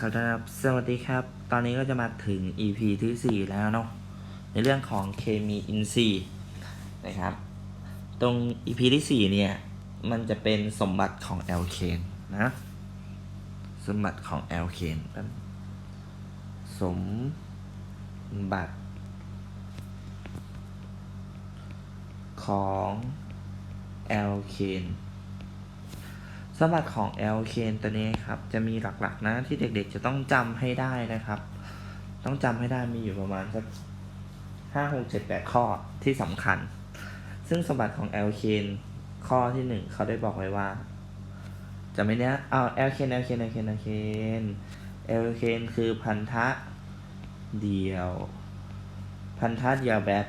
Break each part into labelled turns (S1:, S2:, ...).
S1: ครับสวัสดีครับ ตอนนี้ก็จะมาถึง EP ที่ 4 แล้วเนาะ ในเรื่องของเคมีอินทรีย์นะครับ ตรง EP ที่ 4 เนี่ย มันจะเป็นสมบัติของแอลเคนนะ สมบัติของแอลเคนสมบัติ ของแอลเคน สมบัติของแอลเคนตัวนี้ครับ จะมีหลักๆนะที่เด็กๆจะต้องจำให้ได้นะครับ ต้องจำให้ได้มีอยู่ประมาณสักห้าหกเจ็ดแปดข้อที่สำคัญ ซึ่งสมบัติของแอลเคนข้อที่หนึ่งเขาได้บอกไว้ว่า จะไม่เนี้ยเอาแอลเคนแอลเคนแอลเคนแอลเคนแอลเคนคือพันธะเดียว พันธะเดียวแบบ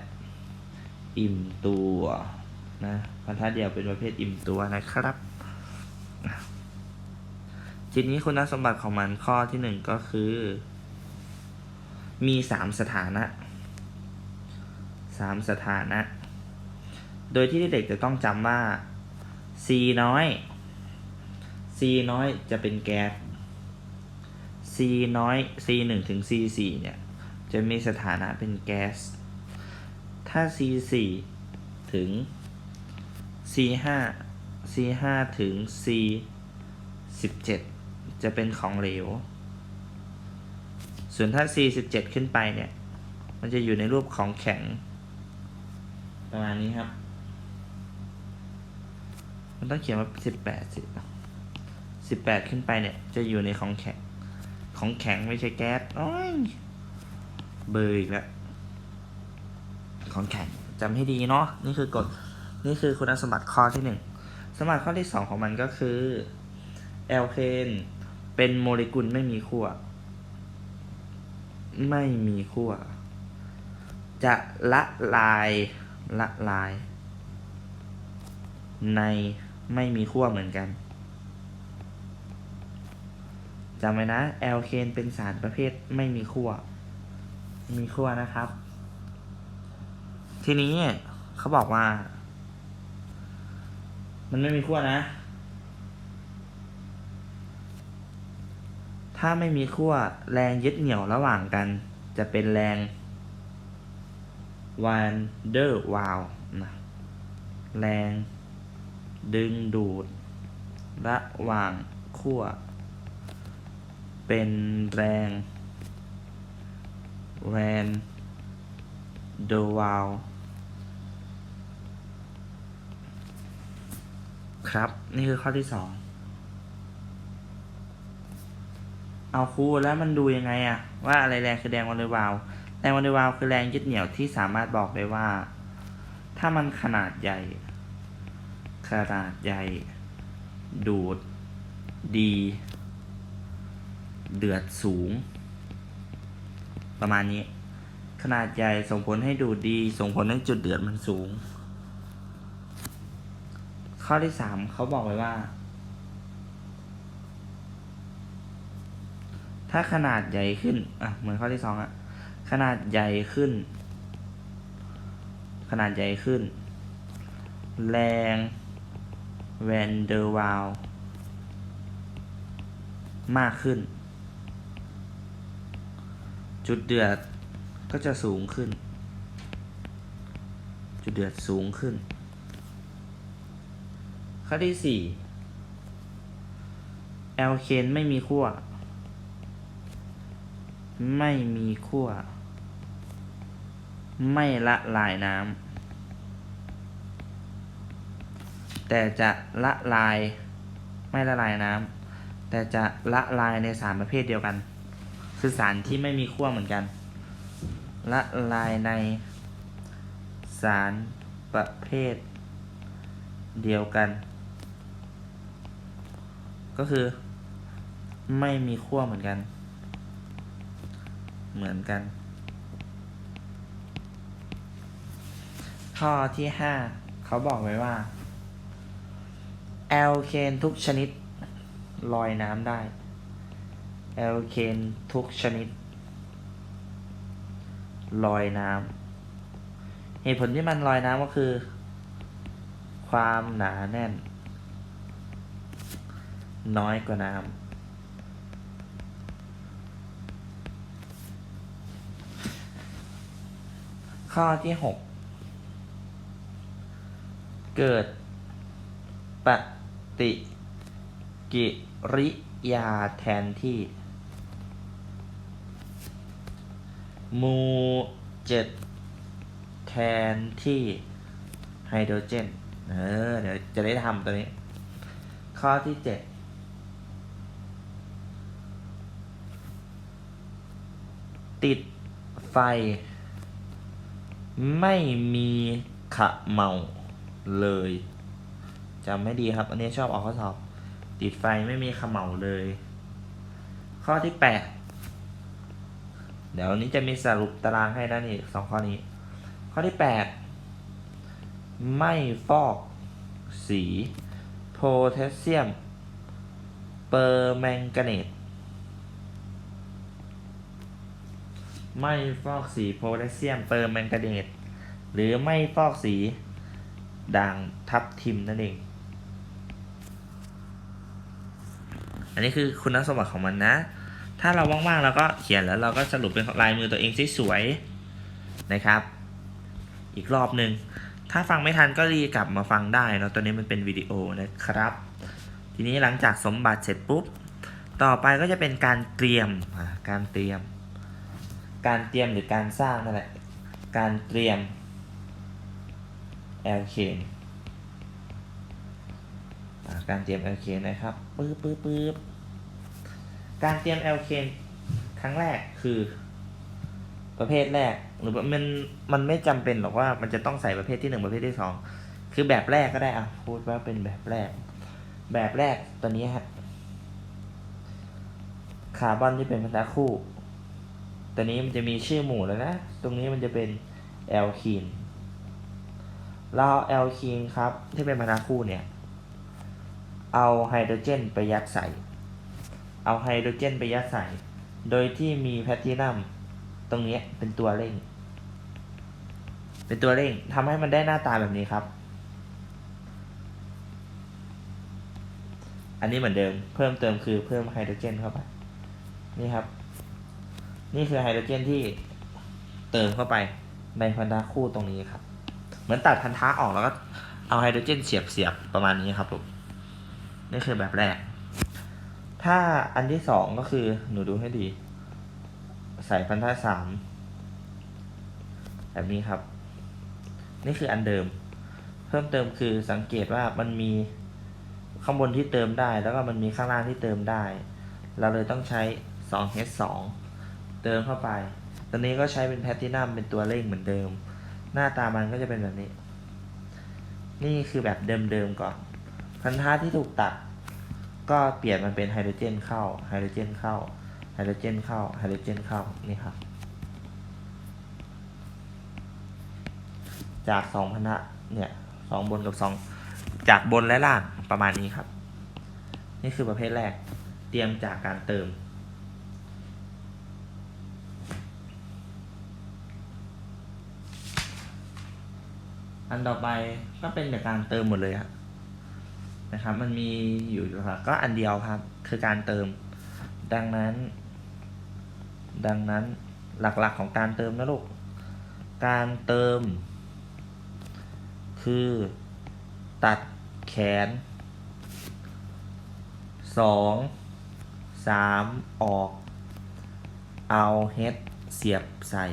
S1: อิ่มตัวนะพันธะเดียวเป็นประเภทอิ่มตัวนะครับ ทีนี้คุณสมบัติของมันข้อที่หนึ่งก็คือ มีสามสถานะสามสถานะ โดยที่เด็กจะต้องจำว่า C น้อย C น้อยจะเป็นแก๊ส C น้อย C หนึ่งถึง C สี่เนี่ย จะมีสถานะเป็นแก๊ส ถ้า C สี่ถึง C ห้า C ห้าถึง C สิบเจะเป็นของเหลว ส่วนถ้า C สิบเจ็ดขึ้นไปเนี่ย มันจะอยู่ในรูปของแข็ง ประมาณนี้ครับ มันต้องเขียนว่าสิบแปดสิบแปดขึ้นไปเนี่ย จะอยู่ในของแข็ง ของแข็งไม่ใช่แก๊สโอ้ยเบอร์อีกแล้วของแข็งจำให้ดีเนาะนี่คือกฎนี่คือคุณสมบัติข้อที่หนึ่งสมบัติข้อที่สองของมันก็คือแอลเคน เป็นโมเลกุลไม่มีขั้ว ไม่มีขั้ว จะละลายละลาย ในไม่มีขั้วเหมือนกันจำไว้นะแอลเคนเป็นสารประเภทไม่มีขั้ว มีขั้วนะครับ ทีนี้เขาบอกว่า มันไม่มีขั้วนะ ถ้าไม่มีขั้วแรงยึดเหนี่ยวระหว่างกัน จะเป็นแรงวันเดอร์วาลนะแรงดึงดูด ระหว่างขั้ว เป็นแรงแวนเดอร์วาลครับ นี่คือข้อที่สอง เอาครูแล้วมันดูยังไงอะว่าอะไรแรงคือแรงวันเดอร์วาลแรงวันเดอร์วาลคือแรงยึดเหนี่ยวที่สามารถบอกได้ว่า ถ้ามันขนาดใหญ่ ขนาดใหญ่ ดูด ดี เดือดสูง ประมาณนี้ ขนาดใหญ่ส่งผลให้ดูดดี ส่งผลให้จุดเดือดมันสูง ข้อที่สามเขาบอกไว้ว่า ถ้าขนาดใหญ่ขึ้น อะ เหมือนข้อที่สองอะขนาดใหญ่ขึ้น ขนาดใหญ่ขึ้น แรงแวนเดอร์วาลมากขึ้น จุดเดือดก็จะสูงขึ้น จุดเดือดสูงขึ้น ข้อที่สี่แอลเคนไม่มีขั้ว ไม่มีขั้ว ไม่ละลายน้ำ แต่จะละลาย ไม่ละลายน้ำ แต่จะละลายในสารประเภทเดียวกัน คือสารที่ไม่มีขั้วเหมือนกัน ละลายในสารประเภทเดียวกัน ก็คือไม่มีขั้วเหมือนกัน เหมือนกัน ข้อที่ห้าเขาบอกไว้ว่าแอลเคนทุกชนิดลอยน้ำได้แอลเคนทุกชนิดลอยน้ำเหตุผลที่มันลอยน้ำก็คือ ความหนาแน่น น้อยกว่าน้ำ ข้อที่หกเกิด ปฏิกิริยาแทนที่ มูเจ็ดแทนที่ไฮโดรเจน เออ เดี๋ยวจะได้ทำตัวนี้ ข้อที่เจ็ดติดไฟ ไม่มีขะเมาเลยจำไม่ดีครับ อันนี้ชอบออกข้อสอบ ติดไฟไม่มีขะเมาเลย ข้อที่แปดเดี๋ยววันนี้จะมีสรุปตารางให้ด้านนี้สองข้อนี้ ข้อที่แปดไม่ฟอกสี โพแทสเซียม เปอร์แมงกาเนต ไม่ฟอกสีโพแทสเซียมเปอร์แมงกาเนตหรือไม่ฟอกสีด่างทับทิมนั่นเอง อันนี้คือคุณสมบัติของมันนะ ถ้าเราว่างๆเราก็เขียนแล้วเราก็สรุปเป็นลายมือตัวเองสวยๆนะครับ อีกรอบหนึ่ง ถ้าฟังไม่ทันก็รีกลับมาฟังได้เนอะตัวนี้มันเป็นวิดีโอนะครับ ทีนี้หลังจากสมบัติเสร็จปุ๊บ ต่อไปก็จะเป็นการเตรียม การเตรียม การเตรียมหรือการสร้างนั่นแหละ การเตรียมแอลเคนการเตรียมแอลเคนนะครับปึ๊บปึ๊บปึ๊บการเตรียมแอลเคนครั้งแรกคือประเภทแรกหรือมันมันไม่จำเป็นหรอกว่ามันจะต้องใส่ประเภทที่หนึ่งประเภทที่สองคือแบบแรกก็ได้อะพูดว่าเป็นแบบแรก แบบแรกตัวนี้ฮะคาร์บอนที่เป็นพันธะคู่ ตัวนี้มันจะมีชื่อหมู่แล้วนะ ตรงนี้มันจะเป็นแอลคีนเราแอลคีนครับ ที่เป็นพันธะคู่เนี่ย เอาไฮโดรเจนไปยัดใส่ เอาไฮโดรเจนไปยัดใส่ โดยที่มีแพลตตินัมตรงนี้เป็นตัวเร่ง เป็นตัวเร่งทำให้มันได้หน้าตาแบบนี้ครับ อันนี้เหมือนเดิม เพิ่มเติมคือเพิ่มไฮโดรเจนเข้าไป นี่ครับ นี่คือไฮโดรเจนที่เติมเข้าไปในพันธะคู่ตรงนี้ครับ เหมือนตัดพันธะออกแล้วก็เอาไฮโดรเจนเสียบเสียบประมาณนี้ครับผมนี่คือแบบแรก ถ้าอันที่สองก็คือหนูดูให้ดี ใส่พันธะสามแบบนี้ครับ นี่คืออันเดิม เพิ่มเติมคือสังเกตว่ามันมีข้างบนที่เติมได้ แล้วก็มันมีข้างล่างที่เติมได้ เราเลยต้องใช้ 2H2 เติมเข้าไป ตอนนี้ก็ใช้เป็นแพตตินัมเป็นตัวเร่งเหมือนเดิม หน้าตามันก็จะเป็นแบบนี้ นี่คือแบบเดิมๆก่อน พันธะที่ถูกตัด ก็เปลี่ยนมันเป็นไฮโดรเจนเข้า ไฮโดรเจนเข้า ไฮโดรเจนเข้า ไฮโดรเจนเข้า นี่ครับ จากสองพันธะเนี่ยสองบนกับสองจากบนและล่างประมาณนี้ครับ นี่คือประเภทแรก เตรียมจากการเติม อันต่อไปก็เป็นจากการเติมหมดเลยครับนะครับ มันมีอยู่ครับก็อันเดียวครับ คือการเติม ดังนั้น ดังนั้นหลักๆของการเติมนะลูก การเติม คือตัดแขนสองสามออก เอาเฮดเสียบใส่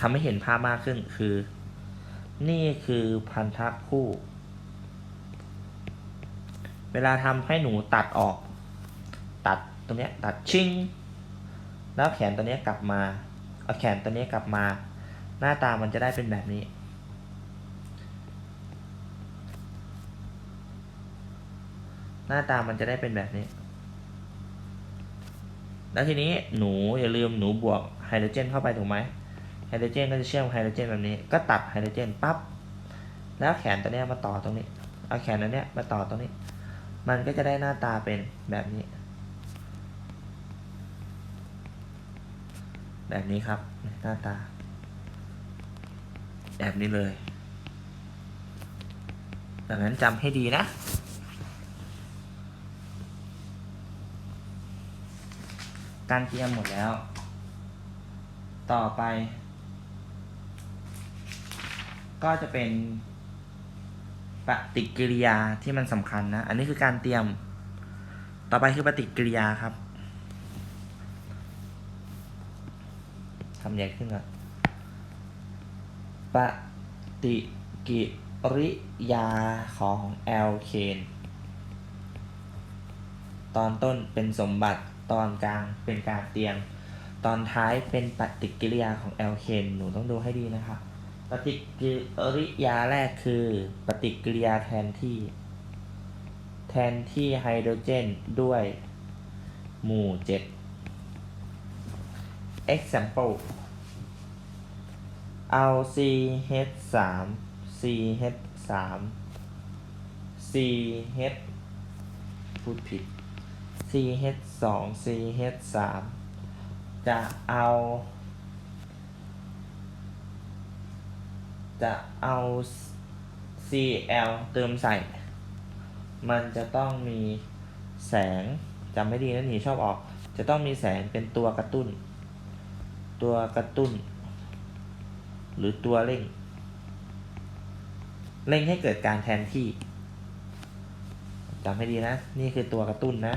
S1: ทำให้เห็นภาพมากขึ้นคือ นี่คือพันธะคู่ เวลาทำให้หนูตัดออก ตัดตรงเนี้ยตัดชิง แล้วแขนตัวเนี้ยกลับมา เอาแขนตัวเนี้ยกลับมา หน้าตามันจะได้เป็นแบบนี้หน้าตามันจะได้เป็นแบบนี้ แล้วทีนี้หนูอย่าลืมหนูบวกไฮโดรเจนเข้าไปถูกไหม ไฮโดรเจนก็จะเชื่อมไฮโดรเจนแบบนี้ ก็ตัดไฮโดรเจนปั๊บ แล้วแขนตัวเนี้ยมาต่อตรงนี้ เอาแขนตัวเนี้ยมาต่อตรงนี้ มันก็จะได้หน้าตาเป็นแบบนี้ แบบนี้ครับ หน้าตา แบบนี้เลย ดังนั้นจำให้ดีนะ การเตรียมหมดแล้ว ต่อไป ก็จะเป็นปฏิกิริยาที่มันสำคัญนะ อันนี้คือการเตรียม ต่อไปคือปฏิกิริยาครับทำใหญ่ขึ้นก่อนปฏิกิริยาของแอลเคนตอนต้นเป็นสมบัติ ตอนกลางเป็นการเตรียม ตอนท้ายเป็นปฏิกิริยาของแอลเคนหนูต้องดูให้ดีนะครับ ปฏิกิริยาแรกคือ ปฏิกิริยาแทนที่ แทนที่ไฮโดรเจนด้วย หมู่ 7 example เอา CH3 CH3 CH พูดผิด CH2 CH3 จะเอา จะเอา Cl เติมใส่ มันจะต้องมีแสงจำไม่ดีนะหนีชอบออก จะต้องมีแสงเป็นตัวกระตุ้น ตัวกระตุ้น หรือตัวเร่ง เร่งให้เกิดการแทนที่จำให้ดีนะ นี่คือตัวกระตุ้นนะ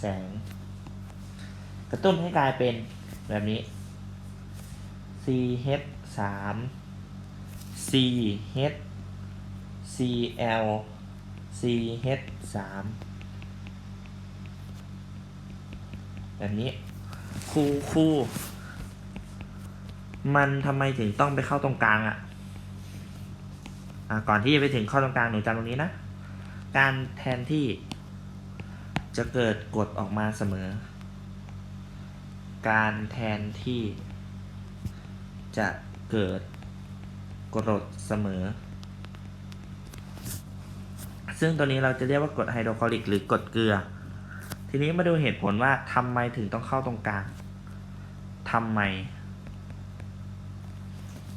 S1: แสง กระตุ้นให้กลายเป็นแบบนี้ CH 3 CH Cl CH 3แบบนี้ครูครูมันทำไมถึงต้องไปเข้าตรงกลางอะ่ะอะ ก่อนที่จะไปถึงเข้าตรงกลางหนูจำตรงนี้นะ การแทนที่จะเกิดกฎออกมาเสมอ การแทนที่จะเกิด กรดเสมอ ซึ่งตัวนี้เราจะเรียกว่ากรดไฮโดรคลอริกหรือกรดเกลือ ทีนี้มาดูเหตุผลว่าทำไมถึงต้องเข้าตรงกลางทำไม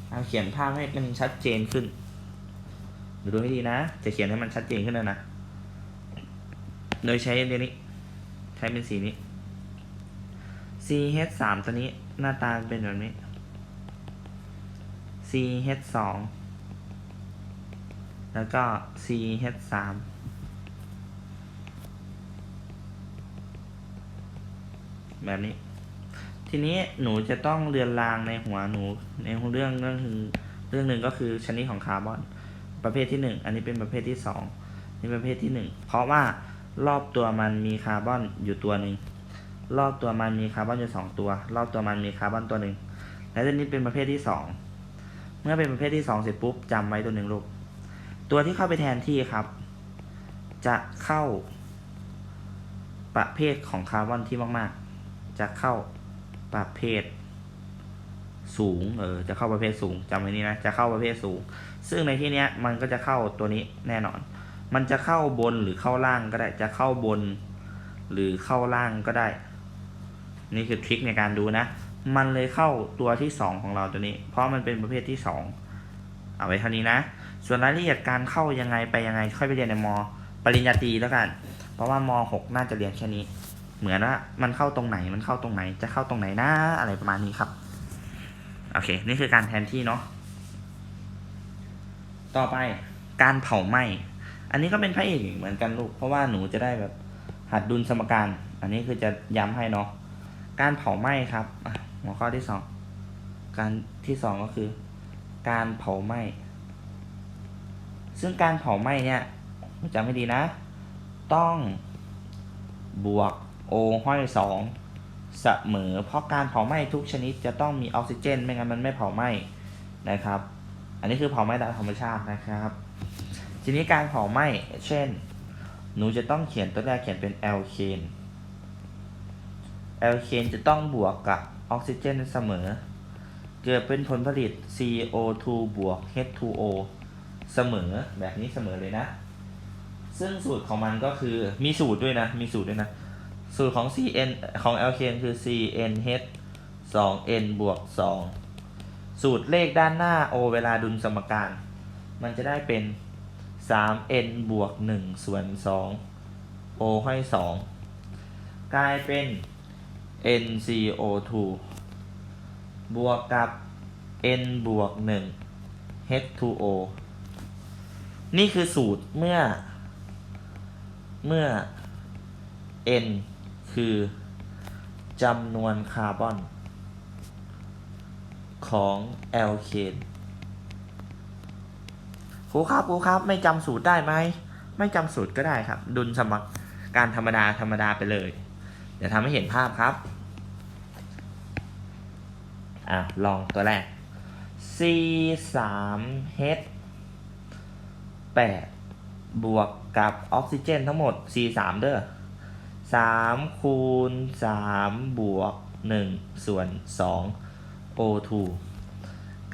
S1: เอาเขียนภาพให้มันชัดเจนขึ้นดูให้ดีนะ จะเขียนให้มันชัดเจนขึ้นนะนะ โดยใช้เดี๋ยวนี้ ใช้เป็นสีนี้ CH 3 ตัวนี้หน้าตาเป็นแบบนี้ CH 2แล้วก็ CH 3แบบนี้ ทีนี้หนูจะต้องเรียนรางในหัวหนูในเรื่องเรื่องคือเรื่องหนึ่งก็คือชนิดของคาร์บอน ประเภทที่หนึ่งอันนี้เป็นประเภทที่สองนี่ประเภทที่หนึ่งเพราะว่ารอบตัวมันมีคาร์บอนอยู่ตัวหนึ่งรอบตัวมันมีคาร์บอนอยู่สองตัว รอบตัวมันมีคาร์บอนตัวหนึ่งและตัวนี้เป็นประเภทที่สอง เมื่อเป็นประเภทที่สองเสร็จปุ๊บจำไว้ตัวหนึ่งลูก ตัวที่เข้าไปแทนที่ครับ จะเข้า ประเภทของคาร์บอนที่มาก ๆ จะเข้าประเภทสูง เออ จะเข้าประเภทสูงจำไว้นี่นะ จะเข้าประเภทสูง ซึ่งในที่เนี้ยมันก็จะเข้าตัวนี้แน่นอน มันจะเข้าบนหรือเข้าล่างก็ได้ จะเข้าบน หรือเข้าล่างก็ได้ นี่คือทริคในการดูนะ มันเลยเข้าตัวที่สองของเราตัวนี้ เพราะมันเป็นประเภทที่สองเอาไว้เท่านี้นะ ส่วนรายละเอียดการเข้ายังไงไปยังไง ค่อยไปเรียนในม ปริญญาตรีแล้วกัน เพราะว่ามหกน่าจะเรียนแค่นี้ เหมือนว่ามันเข้าตรงไหนมันเข้าตรงไหน จะเข้าตรงไหนนะอะไรประมาณนี้ครับ โอเค นี่คือการแทนที่เนาะ ต่อไปการเผาไหม้อันนี้ก็เป็นพระเอกเหมือนกันลูก เพราะว่าหนูจะได้แบบหัดดุลสมการ อันนี้คือจะย้ำให้เนาะ การเผาไหม้ครับ หัวข้อที่สองการที่สองก็คือ การเผาไหม้ ซึ่งการเผาไหม้เนี่ยจำให้ดีนะ ต้องบวกโอห้อยสองเสมอ เพราะการเผาไหม้ทุกชนิดจะต้องมีออกซิเจน ไม่งั้นมันไม่เผาไหม้นะครับ อันนี้คือเผาไหม้ตามธรรมชาตินะครับ ทีนี้การเผาไหม้ เช่น หนูจะต้องเขียนตัวแรกเขียนเป็นแอลเคนแอลเคนจะต้องบวกกับ ออกซิเจนเสมอ เกิดเป็นผลผลิต CO2 บวก H2O เสมอแบบนี้เสมอเลยนะ ซึ่งสูตรของมันก็คือมีสูตรด้วยนะ มีสูตรด้วยนะ สูตรของ CN ของ alkane คือ CnH 2n บวก 2 สูตรเลขด้านหน้า O เวลาดุลสมการ มันจะได้เป็น 3n บวก 1 ส่วน 2 O ให้2กลายเป็น NCO2 บวกกับ n บวก1 h2o นี่คือสูตรเมื่อ เมื่อ n คือจำนวนคาร์บอน ของแอลเคนครูครับครูครับ ไม่จำสูตรได้ไหม ไม่จำสูตรก็ได้ครับ ดุลสมการธรรมดาธรรมดาไปเลย เดี๋ยวทำให้เห็นภาพครับ อะลองตัวแรก c 3 h 8บวกกับออกซิเจนทั้งหมด c 3เด้อ3คูณ3บวก 1 ส่วน 2 O2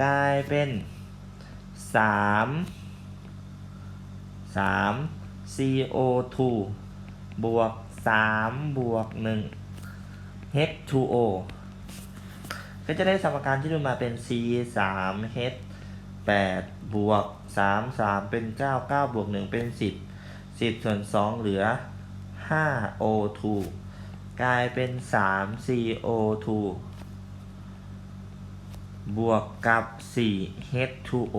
S1: กลายเป็น 3 3 CO2 บวก 3 บวก 1 H2O ก็จะได้สมการที่ดูมาเป็น C 3 H 8บวก3 3 เป็น 9 9 บวก 1 เป็น 10 10 ส่วน 2 เหลือ 5 O2 กลายเป็น3 CO2 บวกกับ4 H2O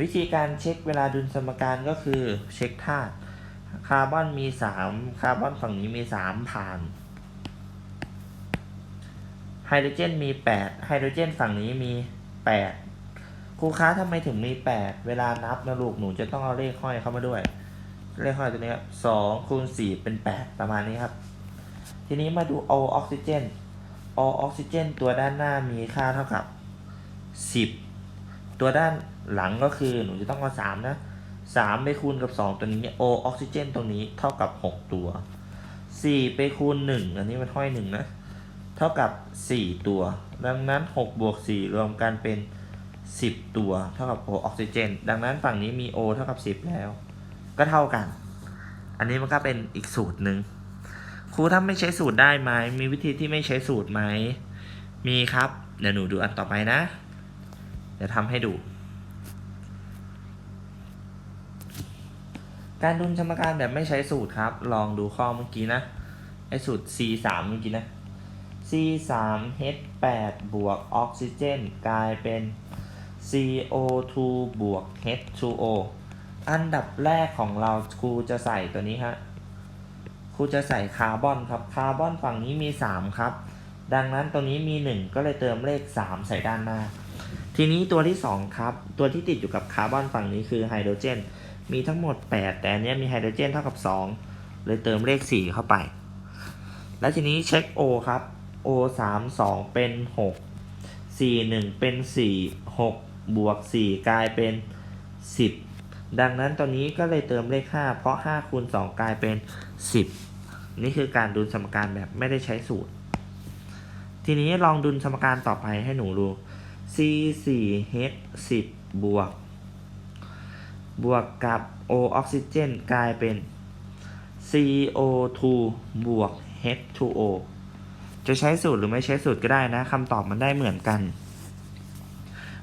S1: วิธีการเช็คเวลาดุลสมการก็คือเช็คธาตุคาร์บอนมี 3 คาร์บอนฝั่งนี้มี 3 ผ่าน ไฮโดรเจนมี 8 ไฮโดรเจนฝั่งนี้มี 8 ครูค้าทำไมถึงมี 8 เวลานับนะลูกหนูจะต้องเอาเลขห้อยเข้ามาด้วย เลขห้อยตัวนี้ครับ2คูณ4เป็น 8 ประมาณนี้ครับ ทีนี้มาดูโอออกซิเจนโอออกซิเจนตัวด้านหน้ามีค่าเท่ากับ 10 ตัวด้านหลังก็คือหนูจะต้องเอา3นะ3ไปคูณกับ 2 ตัวนี้โอออกซิเจนตรงนี้เท่ากับ 6 ตัว 4 ไปคูณ 1 อันนี้มันห้อย1นะ เท่ากับ 4 ตัว ดังนั้น 6 บวก 4 รวมกันเป็น 10 ตัว เท่ากับโอออกซิเจน ดังนั้นฝั่งนี้มี O เท่ากับ 10 แล้ว ก็เท่ากัน อันนี้มันก็เป็นอีกสูตรหนึ่งครูถ้าไม่ใช้สูตรได้ไหม มีวิธีที่ไม่ใช้สูตรไหม มีครับ เดี๋ยวหนูดูอันต่อไปนะ เดี๋ยวทำให้ดู การดุลสมการแบบไม่ใช้สูตรครับ ลองดูข้อเมื่อกี้นะ ไอ้สูตร C 3เมื่อกี้นะ C 3 H 8 บวกออกซิเจนกลายเป็น CO 2 บวก H2O อันดับแรกของเราครูจะใส่ตัวนี้ฮะ ครูจะใส่คาร์บอนครับ คาร์บอนฝั่งนี้มี 3 ครับ ดังนั้นตัวนี้มี 1 ก็เลยเติมเลข 3 ใส่ด้านหน้า ทีนี้ตัวที่ 2 ครับ ตัวที่ติดอยู่กับคาร์บอนฝั่งนี้คือไฮโดรเจน มีทั้งหมด 8 แต่อันเนี้ยมีไฮโดรเจนเท่ากับ 2 เลยเติมเลข 4 เข้าไป แล้วทีนี้เช็ค O ครับ O 3 2เป็น6 4 1เป็น4 6บวก4กลายเป็น10ดังนั้นตัวนี้ก็เลยเติมเลข5เพราะ5คูณ2กลายเป็น10นี่คือการดุลสมการแบบไม่ได้ใช้สูตร ทีนี้ลองดุลสมการต่อไปให้หนูดู C 4 H 10บวก บวกกับ O ออกซิเจนกลายเป็น CO2 บวก H2O จะใช้สูตรหรือไม่ใช้สูตรก็ได้นะคำตอบมันได้เหมือนกัน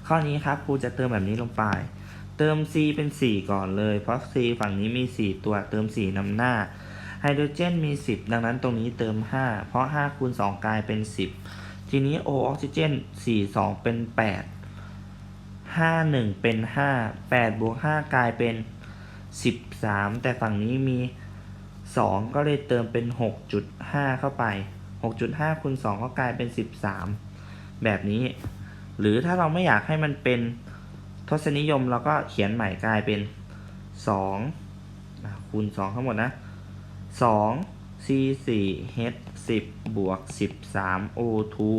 S1: ข้อนี้ครับครูจะเติมแบบนี้ลงไป เติม C เป็น 4 ก่อนเลย เพราะ C ฝั่งนี้มี 4 ตัวเติม 4นำหน้าไฮโดรเจนมี 10 ดังนั้นตรงนี้เติม 5 เพราะ5คูณ2กลายเป็น 10 ทีนี้ O ออกซิเจน4 2 เป็น 8 5 1 เป็น 5 8บวก5กลายเป็น 13 แต่ฝั่งนี้มี 2 ก็เลยเติมเป็น 6.5 เข้าไป 6.5คูณ2ก็กลายเป็น 13 แบบนี้ หรือถ้าเราไม่อยากให้มันเป็นทศนิยมเราก็เขียนใหม่กลายเป็น2อะคูณ2ทั้งหมดนะ2 c 4 h 10บวก13 o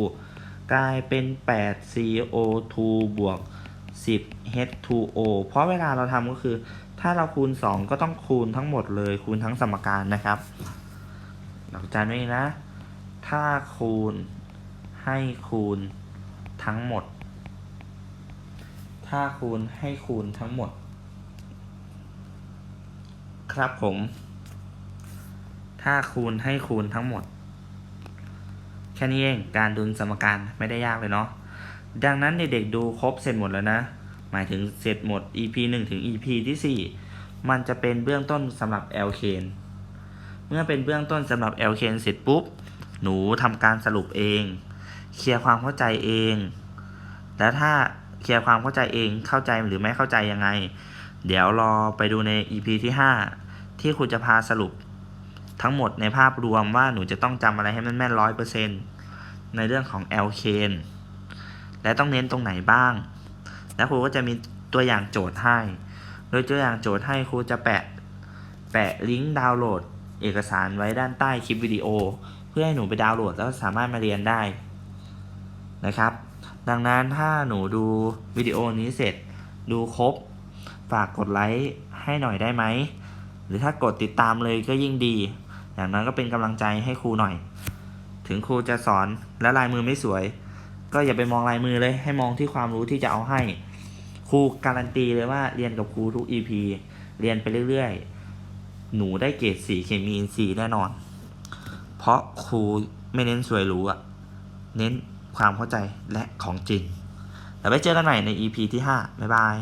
S1: 2กลายเป็น8 c o 2บวก10 h 2 o เพราะเวลาเราทำก็คือ ถ้าเราคูณ 2 ก็ต้องคูณทั้งหมดเลยคูณทั้งสมการนะครับ หลักการนี้นะ ถ้าคูณ ให้คูณทั้งหมด ถ้าคูณให้คูณทั้งหมด ครับผม ถ้าคูณให้คูณทั้งหมด แค่นี้เองการดุลสมการไม่ได้ยากเลยเนาะดังนั้นเด็กๆดูครบเสร็จหมดแล้วนะ หมายถึงเสร็จหมด EP 1 ถึง EP ที่ 4 มันจะเป็นเบื้องต้นสำหรับ l k เมื่อเป็นเบื้องต้นสำหรับ l k เสร็จปุ๊บ หนูทำการสรุปเอง เคลียร์ความเข้าใจเอง แล้วถ้าเคลียร์ความเข้าใจเองเข้าใจหรือไม่เข้าใจยังไง เดี๋ยวรอไปดูใน EP ที่ 5 ที่ครูจะพาสรุป ทั้งหมดในภาพรวมว่าหนูจะต้องจำอะไรให้มันแม่นร้อยเปอร์เซ็นในเรื่องของ L เคนและต้องเน้นตรงไหนบ้าง แล้วครูก็จะมีตัวอย่างโจทย์ให้ โดยตัวอย่างโจทย์ให้ครูจะแปะ แปะลิงก์ดาวน์โหลด เอกสารไว้ด้านใต้คลิปวิดีโอ พื่อให้หนูไปดาวน์โหลดแล้วสามารถมาเรียนได้นะครับ ดังนั้นถ้าหนูดูวิดีโอนี้เสร็จดูครบ ฝากกดไลค์ให้หน่อยได้ไหม หรือถ้ากดติดตามเลยก็ยิ่งดี อย่างนั้นก็เป็นกำลังใจให้ครูหน่อย ถึงครูจะสอนและลายมือไม่สวย ก็อย่าไปมองลายมือเลย ให้มองที่ความรู้ที่จะเอาให้ ครูการันตีเลยว่าเรียนกับครูทุก EP เรียนไปเรื่อยๆ หนูได้เกรดสีเคมีอินทรีย์แน่นอน ราะครูไม่เน้นสวยหรู้อะเน้นความเข้าใจและของจริงแล้วไปเจอกันใหม่ใน EP ที่ 5 บ๊ายบาย